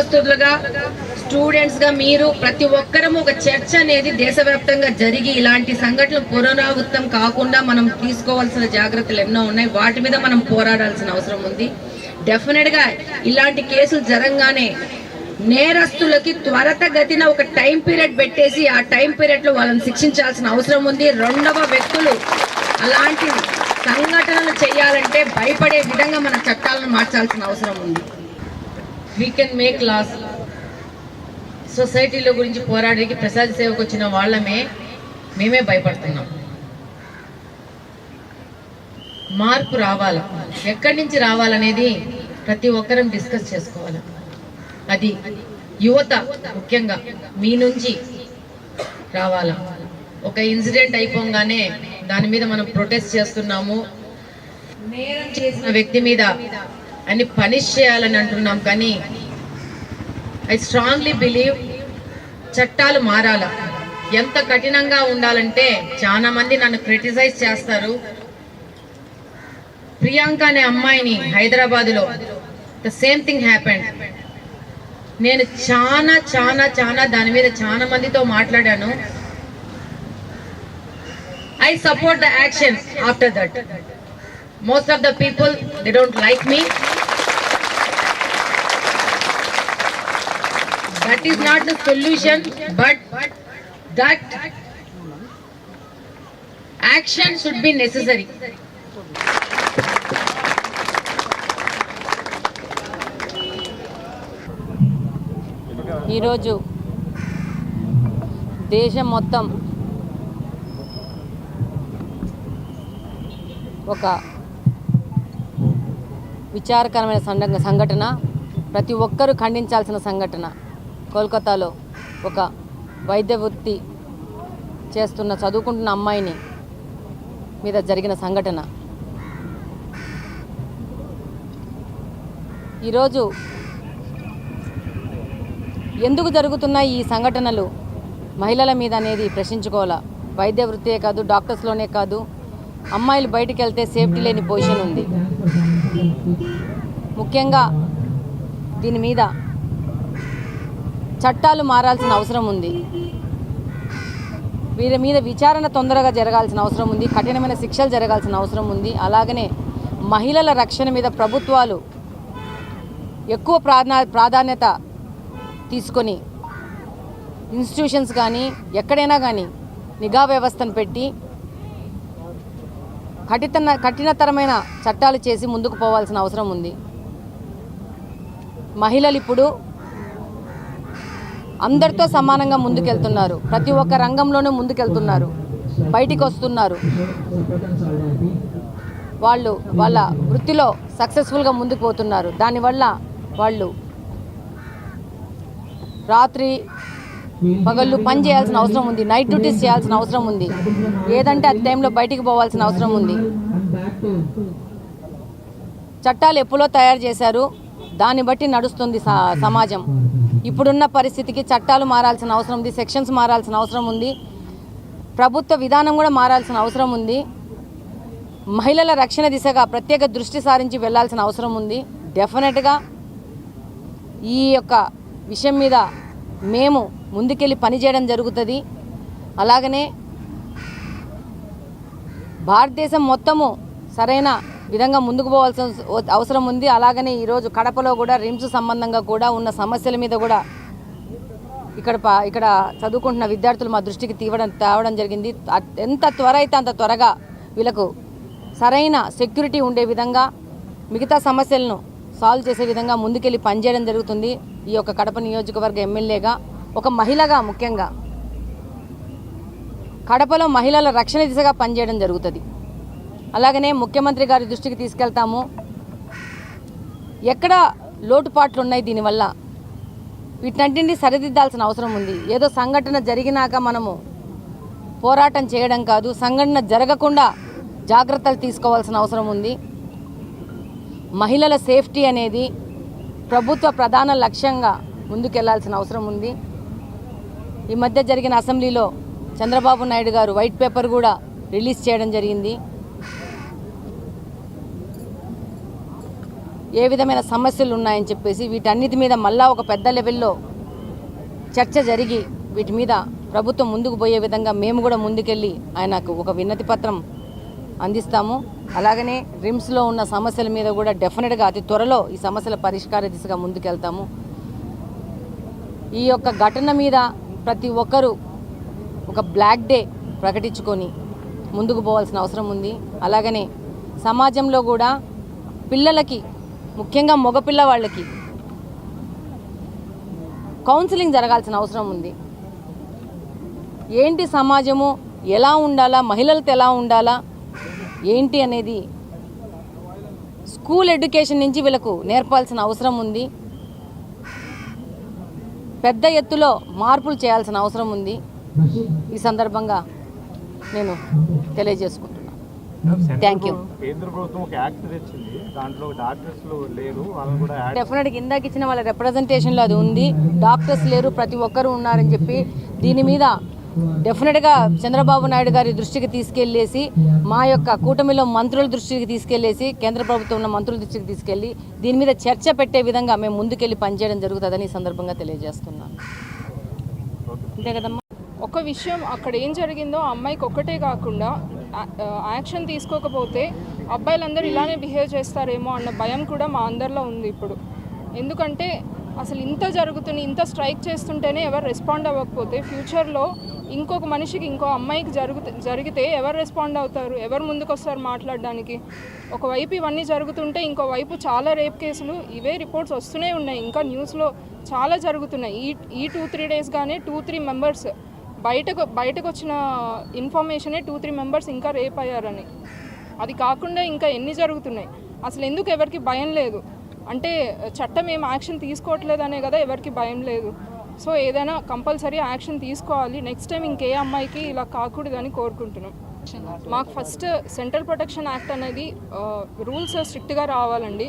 ఉద్యోగస్తులుగా స్టూడెంట్స్గా మీరు ప్రతి ఒక్కరము ఒక చర్చ అనేది దేశవ్యాప్తంగా జరిగి ఇలాంటి సంఘటనలు పునరావృతం కాకుండా మనం తీసుకోవాల్సిన జాగ్రత్తలు ఎన్నో ఉన్నాయి. వాటి మీద మనం పోరాడాల్సిన అవసరం ఉంది. డెఫినెట్గా ఇలాంటి కేసులు జరంగానే నేరస్తులకి త్వరతగతిన ఒక టైం పీరియడ్ పెట్టేసి ఆ టైం పీరియడ్లో వాళ్ళని శిక్షించాల్సిన అవసరం ఉంది. రెండవ వ్యక్తులు అలాంటి సంఘటనలు చేయాలంటే భయపడే విధంగా మన చట్టాలను మార్చాల్సిన అవసరం ఉంది. వీ కెన్ మేక్ లాస్ సొసైటీలో గురించి పోరాడికి ప్రసాద సేవకు వచ్చిన వాళ్ళమే మేమే భయపడుతున్నాం. మార్పు రావాలా. ఎక్కడి నుంచి రావాలనేది ప్రతి ఒక్కరం డిస్కస్ చేసుకోవాలి. అది యువత ముఖ్యంగా మీ నుంచి రావాలా. ఒక ఇన్సిడెంట్ అయిపోగానే దాని మీద మనం ప్రొటెస్ట్ చేస్తున్నాము. నేరం చేసిన వ్యక్తి మీద అన్ని పనిష్ చేయాలని అంటున్నాం కానీ ఐ స్ట్రాంగ్లీ బిలీవ్ చట్టాలు మారాల. ఎంత కఠినంగా ఉండాలంటే చాలా మంది నన్ను క్రిటిసైజ్ చేస్తారు. ప్రియాంక అనే అమ్మాయిని హైదరాబాద్లో ద సేమ్ థింగ్ హ్యాపెండ్ నేను చాలా చాలా చాలా దాని మీద చాలా మందితో మాట్లాడాను. I support the action after that most of the people they don't like me that is not the solution but that action should be necessary ఈరోజు దేశం మొత్తం ఒక విచారకరమైన సంఘ సంఘటన. ప్రతి ఒక్కరూ ఖండించాల్సిన సంఘటన. కోల్కతాలో ఒక వైద్య వృత్తి చేస్తున్న చదువుకుంటున్న అమ్మాయిని మీద జరిగిన సంఘటన. ఈరోజు ఎందుకు జరుగుతున్నాయి ఈ సంఘటనలు? మహిళల మీద అనేది ప్రశ్నించుకోవాలా? వైద్య వృత్తే కాదు డాక్టర్స్లోనే కాదు అమ్మాయిలు బయటికి వెళ్తే సేఫ్టీ లేని పొజిషన్ ఉంది. ముఖ్యంగా దీని మీద చట్టాలు మారాల్సిన అవసరం ఉంది. వీరి మీద విచారణ తొందరగా జరగాల్సిన అవసరం ఉంది. కఠినమైన శిక్షలు జరగాల్సిన అవసరం ఉంది. అలాగనే మహిళల రక్షణ మీద ప్రభుత్వాలు ఎక్కువ ప్రాధా ప్రాధాన్యత తీసుకొని ఇన్స్టిట్యూషన్స్ కానీ ఎక్కడైనా కానీ నిఘా వ్యవస్థను పెట్టి కఠిన కఠినతరమైన చట్టాలు చేసి ముందుకు పోవాల్సిన అవసరం ఉంది. మహిళలు ఇప్పుడు అందరితో సమానంగా ముందుకెళ్తున్నారు. ప్రతి ఒక్క రంగంలోనూ ముందుకెళ్తున్నారు. బయటికి వస్తున్నారు. వాళ్ళు వాళ్ళ వృత్తిలో సక్సెస్ఫుల్గా ముందుకు పోతున్నారు. దానివల్ల వాళ్ళు రాత్రి పగళ్ళు పని చేయాల్సిన అవసరం ఉంది. నైట్ డ్యూటీస్ చేయాల్సిన అవసరం ఉంది. ఏదంటే అది టైంలో బయటికి పోవాల్సిన అవసరం ఉంది. చట్టాలు ఎప్పుడో తయారు చేశారు. దాన్ని బట్టి నడుస్తుంది స- సమాజం. ఇప్పుడున్న పరిస్థితికి చట్టాలు మారాల్సిన అవసరం ఉంది సెక్షన్స్ మారాల్సిన అవసరం ఉంది ప్రభుత్వ విధానం కూడా మారాల్సిన అవసరం ఉంది మహిళల రక్షణ దిశగా ప్రత్యేక దృష్టి సారించి వెళ్ళాల్సిన అవసరం ఉంది. డెఫినెట్గా ఈ యొక్క విషయం మీద మేము ముందుకెళ్ళి పనిచేయడం జరుగుతుంది. అలాగనే భారతదేశం మొత్తము సరైన విధంగా ముందుకు పోవాల్సిన అవసరం ఉంది. అలాగనే ఈరోజు కడపలో కూడా రిమ్స్ సంబంధంగా కూడా ఉన్న సమస్యల మీద కూడా ఇక్కడ ప- ఇక్కడ చదువుకుంటున్న విద్యార్థులు మా దృష్టికి తీవడం తేవడం జరిగింది. ఎంత త్వర అయితే అంత త్వరగా వీళ్ళకు సరైన సెక్యూరిటీ ఉండే విధంగా మిగతా సమస్యలను సాల్వ్ చేసే విధంగా ముందుకెళ్ళి పనిచేయడం జరుగుతుంది. ఈ యొక్క కడప నియోజకవర్గ ఎమ్మెల్యేగా ఒక మహిళగా ముఖ్యంగా కడపలో మహిళల రక్షణ దిశగా పనిచేయడం జరుగుతుంది. అలాగనే ముఖ్యమంత్రి గారి దృష్టికి తీసుకెళ్తాము. ఎక్కడ లోటుపాట్లు ఉన్నాయి దీనివల్ల? వీటన్నింటినీ సరిదిద్దాల్సిన అవసరం ఉంది. ఏదో సంఘటన జరిగినాక మనము పోరాటం చేయడం కాదు సంఘటన జరగకుండా జాగ్రత్తలు తీసుకోవాల్సిన అవసరం ఉంది. మహిళల సేఫ్టీ అనేది ప్రభుత్వ ప్రధాన లక్ష్యంగా ముందుకెళ్ళాల్సిన అవసరం ఉంది. ఈ మధ్య జరిగిన అసెంబ్లీలో చంద్రబాబు నాయుడు గారు వైట్ పేపర్ కూడా రిలీజ్ చేయడం జరిగింది. ఏ విధమైన సమస్యలు ఉన్నాయని చెప్పేసి వీటన్నిటి మీద మళ్ళా ఒక పెద్ద లెవెల్లో చర్చ జరిగి వీటి మీద ప్రభుత్వం ముందుకు పోయే విధంగా మేము కూడా ముందుకెళ్ళి ఆయనకు ఒక విన్నతి పత్రం అందిస్తాము. అలాగనే రిమ్స్లో ఉన్న సమస్యల మీద కూడా డెఫినెట్గా అతి త్వరలో ఈ సమస్యల పరిష్కార దిశగా ముందుకెళ్తాము. ఈ యొక్క ఘటన మీద ప్రతి ఒక్కరూ ఒక బ్లాక్ డే ప్రకటించుకొని ముందుకు పోవాల్సిన అవసరం ఉంది. అలాగనే సమాజంలో కూడా పిల్లలకి ముఖ్యంగా మగపిల్ల వాళ్ళకి. కౌన్సిలింగ్ జరగాల్సిన అవసరం ఉంది. ఏంటి సమాజము? ఎలా ఉండాలా? మహిళలతో ఎలా ఉండాలా? ఏంటి అనేది స్కూల్ ఎడ్యుకేషన్ నుంచి వీళ్ళకు నేర్పాల్సిన అవసరం ఉంది. పెద్ద ఎత్తులో మార్పులు చేయాల్సిన అవసరం ఉంది. ఈ సందర్భంగా నేను తెలియజేసుకుంటున్నాను. Thank you. కేంద్ర ప్రభుత్వం ఒక యాక్ట్ తెచ్చింది. దాంట్లో డాక్టర్స్ లేరు. వాళ్ళని కూడా యాడ్ డెఫినెట్గా ఇందాక ఇచ్చిన వాళ్ళ రిప్రజెంటేషన్లో అది ఉంది. డాక్టర్స్ లేరు ప్రతి ఒక్కరూ ఉన్నారని చెప్పి దీని మీద డెఫినెట్గా చంద్రబాబు నాయుడు గారి దృష్టికి తీసుకెళ్ళేసి మా యొక్క కూటమిలో మంత్రుల దృష్టికి తీసుకెళ్ళేసి కేంద్ర ప్రభుత్వం ఉన్న మంత్రుల దృష్టికి తీసుకెళ్ళి దీని మీద చర్చ పెట్టే విధంగా మేము ముందుకెళ్ళి పనిచేయడం జరుగుతుందని ఈ సందర్భంగా తెలియజేస్తున్నాను. అంతే కదమ్మా? ఒక విషయం అక్కడ ఏం జరిగిందో ఆ అమ్మాయికి ఒక్కటే కాకుండా యాక్షన్ తీసుకోకపోతే అబ్బాయిలందరూ ఇలానే బిహేవ్ చేస్తారేమో అన్న భయం కూడా మా అందరిలో ఉంది ఇప్పుడు. ఎందుకంటే అసలు ఇంత జరుగుతుంది ఇంత స్ట్రైక్ చేస్తుంటేనే ఎవరు రెస్పాండ్ అవ్వకపోతే ఫ్యూచర్లో ఇంకొక మనిషికి ఇంకో అమ్మాయికి జరుగు జరిగితే ఎవరు రెస్పాండ్ అవుతారు? ఎవరు ముందుకు వస్తారు మాట్లాడడానికి? ఒకవైపు ఇవన్నీ జరుగుతుంటే ఇంకో వైపు చాలా రేప్ కేసులు ఇవే రిపోర్ట్స్ వస్తూనే ఉన్నాయి. ఇంకా న్యూస్లో చాలా జరుగుతున్నాయి. ఈ ఈ టూ త్రీ డేస్గానే టూ త్రీ మెంబర్స్ బయటకు బయటకు వచ్చిన ఇన్ఫర్మేషనే టూ త్రీ మెంబర్స్ ఇంకా రేప్ అయ్యారని. అది కాకుండా ఇంకా ఎన్ని జరుగుతున్నాయి? అసలు ఎందుకు ఎవరికి భయం లేదు? అంటే చట్టం ఏం యాక్షన్ తీసుకోవట్లేదనే కదా ఎవరికి భయం లేదు. సో ఏదైనా కంపల్సరీ యాక్షన్ తీసుకోవాలి. నెక్స్ట్ టైం ఇంకే అమ్మాయికి ఇలా కాకూడదని కోరుకుంటున్నాం. మాకు ఫస్ట్ సెంట్రల్ ప్రొటెక్షన్ యాక్ట్ అనేది రూల్స్ స్ట్రిక్ట్గా రావాలండి.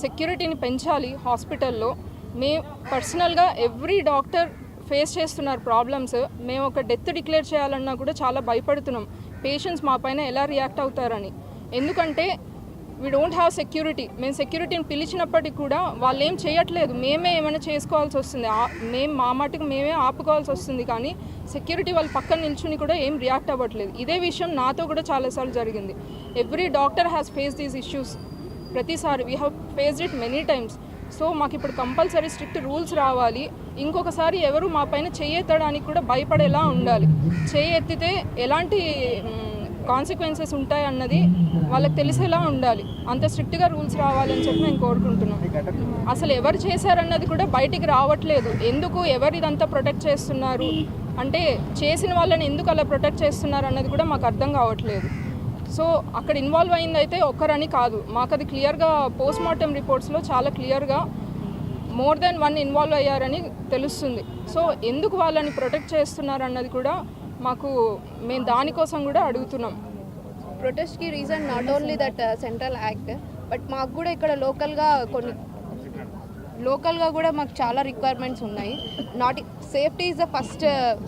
సెక్యూరిటీని పెంచాలి హాస్పిటల్లో. మే పర్సనల్గా ఎవ్రీ డాక్టర్ ఫేస్ చేస్తున్నారు ప్రాబ్లమ్స్ మేము ఒక డెత్ డిక్లేర్ చేయాలన్నా కూడా చాలా భయపడుతున్నాం. పేషెంట్స్ మా పైన ఎలా రియాక్ట్ అవుతారని. ఎందుకంటే వీ డోంట్ హ్యావ్ సెక్యూరిటీ మేము సెక్యూరిటీని పిలిచినప్పటికి కూడా వాళ్ళు ఏం చేయట్లేదు. మేమే ఏమైనా చేసుకోవాల్సి వస్తుంది. మేము మా మటుకు మేమే ఆపుకోవాల్సి వస్తుంది కానీ సెక్యూరిటీ వాళ్ళు పక్కన నిల్చుని కూడా ఏం రియాక్ట్ అవ్వట్లేదు. ఇదే విషయం నాతో కూడా చాలాసార్లు జరిగింది. Every doctor has face these issues ప్రతిసారి we have faced it many times so మాకు ఇప్పుడు కంపల్సరీ స్ట్రిక్ట్ రూల్స్ రావాలి. ఇంకొకసారి ఎవరు మా పైన చేయెత్తడానికి కూడా భయపడేలా ఉండాలి. చేయెత్తితే ఎత్తితే ఎలాంటి కాన్సిక్వెన్సెస్ ఉంటాయి అన్నది వాళ్ళకి తెలిసేలా ఉండాలి. అంత స్ట్రిక్ట్గా రూల్స్ రావాలని చెప్పి మేము కోరుకుంటున్నాం. అసలు ఎవరు చేశారన్నది కూడా బయటికి రావట్లేదు. ఎందుకు ఎవరు ఇదంతా ప్రొటెక్ట్ చేస్తున్నారు? అంటే చేసిన వాళ్ళని ఎందుకు అలా ప్రొటెక్ట్ చేస్తున్నారు అన్నది కూడా మాకు అర్థం కావట్లేదు. సో అక్కడ ఇన్వాల్వ్ అయిందైతే ఒక్కరని కాదు. మాకు అది క్లియర్గా పోస్ట్ మార్టం రిపోర్ట్స్లో చాలా క్లియర్గా మోర్ దెన్ వన్ ఇన్వాల్వ్ అయ్యారని తెలుస్తుంది. సో ఎందుకు వాళ్ళని ప్రొటెక్ట్ చేస్తున్నారు అన్నది కూడా మాకు మేము దానికోసం కూడా అడుగుతున్నాం. ప్రొటెస్ట్కి reason not only that central act but మాకు కూడా ఇక్కడ లోకల్గా కొన్ని లోకల్గా కూడా మాకు చాలా రిక్వైర్మెంట్స్ ఉన్నాయి. Not safety is the first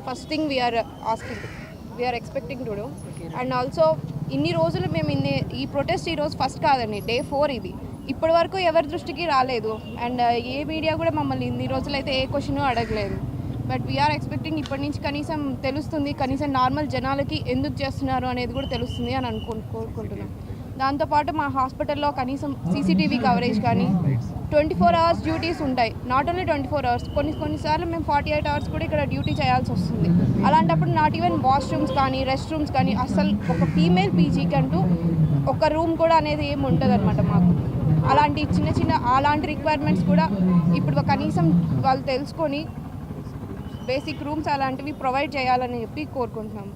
first thing we are asking we are expecting to do and also ఇన్ని రోజులు మేము ఇన్ని ఈ ప్రొటెస్ట్ ఈరోజు ఫస్ట్ కాదండి డే ఫోర్ ఇది. ఇప్పటి వరకు ఎవరి దృష్టికి రాలేదు. అండ్ uh, ఏ మీడియా కూడా మమ్మల్ని ఇన్ని రోజులైతే ఏ క్వశ్చన్ అడగలేదు. బట్ వీఆర్ ఎక్స్పెక్టింగ్ ఇప్పటి నుంచి కనీసం తెలుస్తుంది కనీసం నార్మల్ జనాలకి ఎందుకు చేస్తున్నారు అనేది కూడా తెలుస్తుంది అని అనుకో కోరుకుంటున్నాం. దాంతోపాటు మా హాస్పిటల్లో కనీసం సీసీటీవీ కవరేజ్ కానీ ట్వంటీ ఫోర్ అవర్స్ డ్యూటీస్ ఉంటాయి. Not only twenty four hours కొన్ని కొన్నిసార్లు మేము ఫార్టీ ఎయిట్ అవర్స్ కూడా ఇక్కడ డ్యూటీ చేయాల్సి వస్తుంది. అలాంటప్పుడు నాట్ ఈవెన్ వాష్రూమ్స్ కానీ రెస్ట్ రూమ్స్ కానీ అసలు ఒక ఫీమేల్ పీజీకి అంటూ ఒక రూమ్ కూడా అనేది ఏమి ఉంటుంది అనమాట మాకు. అలాంటి చిన్న చిన్న అలాంటి రిక్వైర్మెంట్స్ కూడా ఇప్పుడు కనీసం వాళ్ళు తెలుసుకొని బేసిక్ రూమ్స్ అలాంటివి ప్రొవైడ్ చేయాలని చెప్పి కోరుకుంటున్నాము.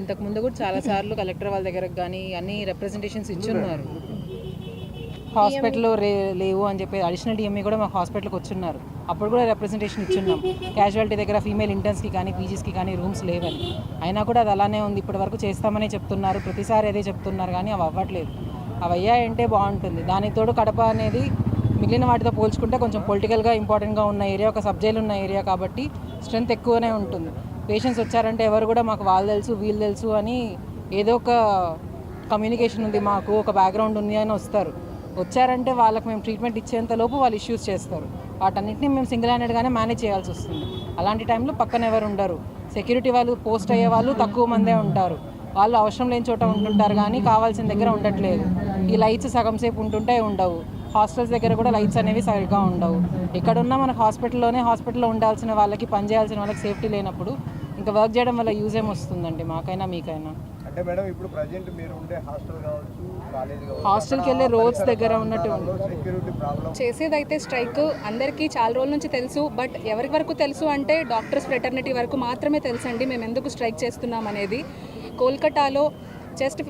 ఇంతకు ముందు కూడా చాలా సార్లు కలెక్టర్ వాళ్ళ దగ్గరకు కానీ అన్ని రిప్రజెంటేషన్స్ ఇచ్చున్నారు. హాస్పిటల్ రే లేవు అని చెప్పి అడిషనల్ డిఎంఏ కూడా మాకు హాస్పిటల్కి వచ్చున్నారు. అప్పుడు కూడా రిప్రజెంటేషన్ ఇచ్చున్నాం. క్యాజువాలిటీ దగ్గర ఫీమేల్ ఇంటర్న్స్కి కానీ పీజీస్కి కానీ రూమ్స్ లేవని. అయినా కూడా అది అలానే ఉంది. ఇప్పటి వరకు చేస్తామని చెప్తున్నారు. ప్రతిసారి అదే చెప్తున్నారు కానీ అవి అవ్వట్లేదు. అవయ్యా అంటే బాగుంటుంది. దానికి తోడు కడప అనేది మిగిలిన వాటితో పోల్చుకుంటే కొంచెం పొలిటికల్గా ఇంపార్టెంట్గా ఉన్న ఏరియా ఒక సబ్జెక్ట్ ఉన్న ఏరియా కాబట్టి స్ట్రెంత్ ఎక్కువనే ఉంటుంది. పేషెంట్స్ వచ్చారంటే ఎవరు కూడా మాకు వాళ్ళు తెలుసు వీళ్ళు తెలుసు అని ఏదో ఒక కమ్యూనికేషన్ ఉంది మాకు ఒక బ్యాక్గ్రౌండ్ ఉంది అని వస్తారు. వచ్చారంటే వాళ్ళకి మేము ట్రీట్మెంట్ ఇచ్చేంతలోపు వాళ్ళు ఇష్యూస్ చేస్తారు. వాటన్నిటిని మేము సింగిల్ హ్యాండెడ్గానే మేనేజ్ చేయాల్సి వస్తుంది. అలాంటి టైంలో పక్కన ఎవరు ఉండరు. సెక్యూరిటీ వాళ్ళు పోస్ట్ అయ్యే వాళ్ళు తక్కువ మందే ఉంటారు. వాళ్ళు అవసరం లేని చోట ఉంటుంటారు కానీ కావాల్సిన దగ్గర ఉండట్లేదు. ఈ లైట్స్ సగం సేపు ఉంటుంటే ఉండవు. హాస్టల్స్ దగ్గర కూడా లైట్స్ అనేవి సరిగ్గా ఉండవు. ఎక్కడున్నా మనకు హాస్పిటల్లోనే హాస్పిటల్లో ఉండాల్సిన వాళ్ళకి పని చేయాల్సిన వాళ్ళకి సేఫ్టీ లేనప్పుడు ఇంకా వర్క్ చేయడం వల్ల యూజ్ ఏమొస్తుందండి మాకైనా మీకైనా. అంటే మేడం ఇప్పుడు ప్రజెంట్ మీరు ఉండే హాస్టల్ కావచ్చు హాస్టల్కి వెళ్ళే రోడ్స్ దగ్గర ఉన్నట్టు ఉంది. సెక్యూరిటీ ప్రాబ్లం చేసేదైతే స్ట్రైక్ అందరికీ చాలా రోజుల నుంచి తెలుసు. బట్ ఎవరి వరకు తెలుసు అంటే డాక్టర్స్ ఫ్రెటర్నిటీ వరకు మాత్రమే తెలుసండి. మేము ఎందుకు స్ట్రైక్ చేస్తున్నాం అనేది. కోల్కతాలో జస్ట్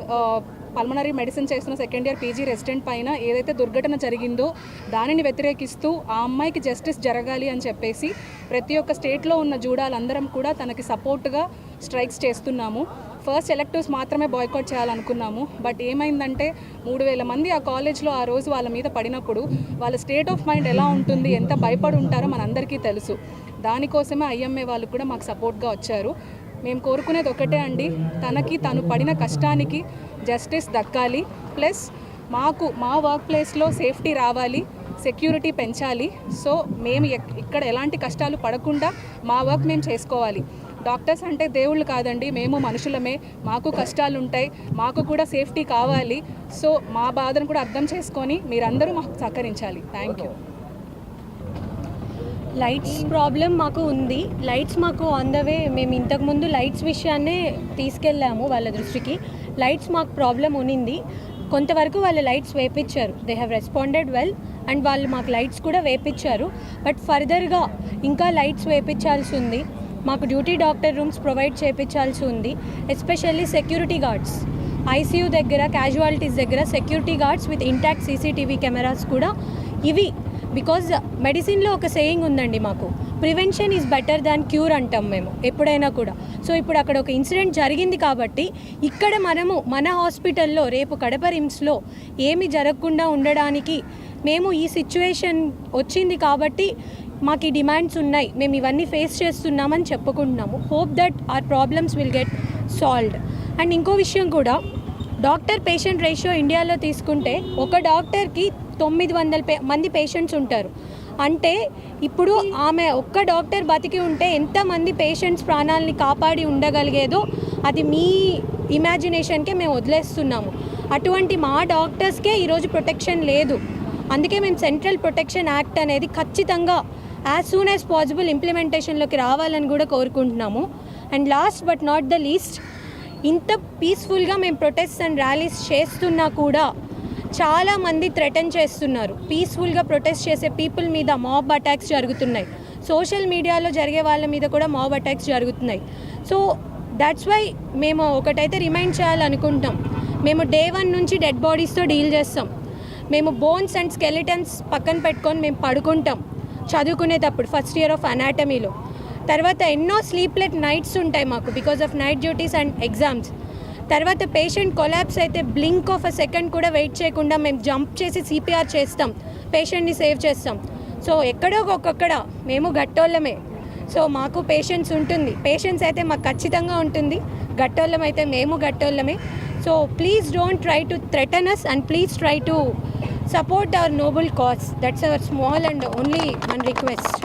పల్మనరీ మెడిసిన్ చేస్తున్న సెకండ్ ఇయర్ పీజీ రెసిడెంట్ పైన ఏదైతే దుర్ఘటన జరిగిందో దానిని వ్యతిరేకిస్తూ ఆ అమ్మాయికి జస్టిస్ జరగాలి అని చెప్పేసి ప్రతి ఒక్క స్టేట్లో ఉన్న జూడాలందరం కూడా తనకి సపోర్ట్గా స్ట్రైక్స్ చేస్తున్నాము. ఫస్ట్ ఎలక్టివ్స్ మాత్రమే బాయ్కాట్ చేయాలనుకున్నాము. బట్ ఏమైందంటే మూడు వేల మంది ఆ కాలేజ్లో ఆ రోజు వాళ్ళ మీద పడినప్పుడు వాళ్ళ స్టేట్ ఆఫ్ మైండ్ ఎలా ఉంటుంది ఎంత భయపడి ఉంటారో మనందరికీ తెలుసు. దానికోసమే ఐఎంఏ వాళ్ళు కూడా మాకు సపోర్ట్గా వచ్చారు. మేము కోరుకునేది ఒకటే అండి. తనకి తను పడిన కష్టానికి జస్టిస్ దక్కాలి. ప్లస్ మాకు మా వర్క్ ప్లేస్లో సేఫ్టీ రావాలి సెక్యూరిటీ పెంచాలి. సో మేము ఎక్- ఇక్కడ ఎలాంటి కష్టాలు పడకుండా మా వర్క్ మేము చేసుకోవాలి. డాక్టర్స్ అంటే దేవుళ్ళు కాదండి. మేము మనుషులమే. మాకు కష్టాలు ఉంటాయి మాకు కూడా సేఫ్టీ కావాలి. సో మా బాధను కూడా అర్థం చేసుకొని మీరందరూ మాకు సహకరించాలి. థ్యాంక్ యూ లైట్స్ ప్రాబ్లం మాకు ఉంది. లైట్స్ మాకు ఆన్ ద వే మేము ఇంతకుముందు లైట్స్ విషయాన్నే తీసుకెళ్ళాము వాళ్ళ దృష్టికి. లైట్స్ మాకు ప్రాబ్లం ఉనింది. కొంతవరకు వాళ్ళు lights వేపించారు they have responded well and వాళ్ళు మాకు లైట్స్ కూడా వేపించారు బట్ ఫర్దర్గా ఇంకా లైట్స్ వేపించాల్సి ఉంది. మాకు డ్యూటీ డాక్టర్ రూమ్స్ ప్రొవైడ్ చేయించాల్సి ఉంది. ఎస్పెషల్లీ సెక్యూరిటీ గార్డ్స్ ఐసీయూ దగ్గర క్యాజువాలిటీస్ దగ్గర security guards with intact CCTV cameras కూడా ఇవి బికాజ్ మెడిసిన్లో ఒక సేయింగ్ ఉందండి మాకు prevention is better than cure అంటాం మేము ఎప్పుడైనా కూడా. సో ఇప్పుడు అక్కడ ఒక ఇన్సిడెంట్ జరిగింది కాబట్టి ఇక్కడ మనము మన హాస్పిటల్లో రేపు కడప రిమ్స్లో ఏమి జరగకుండా ఉండడానికి మేము ఈ సిచ్యువేషన్ వచ్చింది కాబట్టి మాకు ఈ డిమాండ్స్ ఉన్నాయి. మేము ఇవన్నీ ఫేస్ చేస్తున్నామని చెప్పుకుంటున్నాము. Hope that our problems will get solved and ఇంకో విషయం కూడా డాక్టర్ పేషెంట్ రేషియో ఇండియాలో తీసుకుంటే ఒక డాక్టర్కి తొమ్మిది వందల పే మంది పేషెంట్స్ ఉంటారు. అంటే ఇప్పుడు ఆమె ఒక్క డాక్టర్ బతికి ఉంటే ఎంతమంది పేషెంట్స్ ప్రాణాలని కాపాడి ఉండగలిగేదో అది మీ ఇమాజినేషన్కే మేము వదిలేస్తున్నాము. అటువంటి మా డాక్టర్స్కే ఈరోజు ప్రొటెక్షన్ లేదు. అందుకే మేము సెంట్రల్ ప్రొటెక్షన్ యాక్ట్ అనేది ఖచ్చితంగా యాజ్ సూన్ యాజ్ పాసిబుల్ ఇంప్లిమెంటేషన్లోకి రావాలని కూడా కోరుకుంటున్నాము. And last but not the least ఇంత పీస్ఫుల్గా మేము ప్రొటెస్ట్ అండ్ ర్యాలీస్ చేస్తున్నా కూడా చాలామంది థ్రెటన్ చేస్తున్నారు. పీస్ఫుల్గా ప్రొటెస్ట్ చేసే పీపుల్ మీద మాబ్ అటాక్స్ జరుగుతున్నాయి. సోషల్ మీడియాలో జరిగే వాళ్ళ మీద కూడా మాబ్ అటాక్స్ జరుగుతున్నాయి. సో దాట్స్ వై మేము ఒకటైతే రిమైండ్ చేయాలనుకుంటాం మేము డే వన్ నుంచి డెడ్ బాడీస్తో డీల్ చేస్తాం. మేము బోన్స్ అండ్ స్కెలిటన్స్ పక్కన పెట్టుకొని మేము పడుకుంటాం. చదువుకునేటప్పుడు ఫస్ట్ ఇయర్ ఆఫ్ అనాటమీలో తర్వాత ఎన్నో స్లీప్లెట్ నైట్స్ ఉంటాయి మాకు because of night duties and exams తర్వాత పేషెంట్ కొలాబ్స్ అయితే బ్లింక్ ఆఫ్ అ సెకండ్ కూడా వెయిట్ చేయకుండా మేము జంప్ చేసి సిపిఆర్ చేస్తాం. పేషెంట్ని సేవ్ చేస్తాం. సో ఎక్కడో ఒక్కొక్కడ మేము గట్టోళ్ళమే. సో మాకు పేషెన్స్ ఉంటుంది. పేషెన్స్ అయితే మాకు ఖచ్చితంగా ఉంటుంది. గట్టోళ్ళం అయితే మేము గట్టోళ్ళమే. So please don't try to threaten us and please try to support our noble cause that's our small and only one request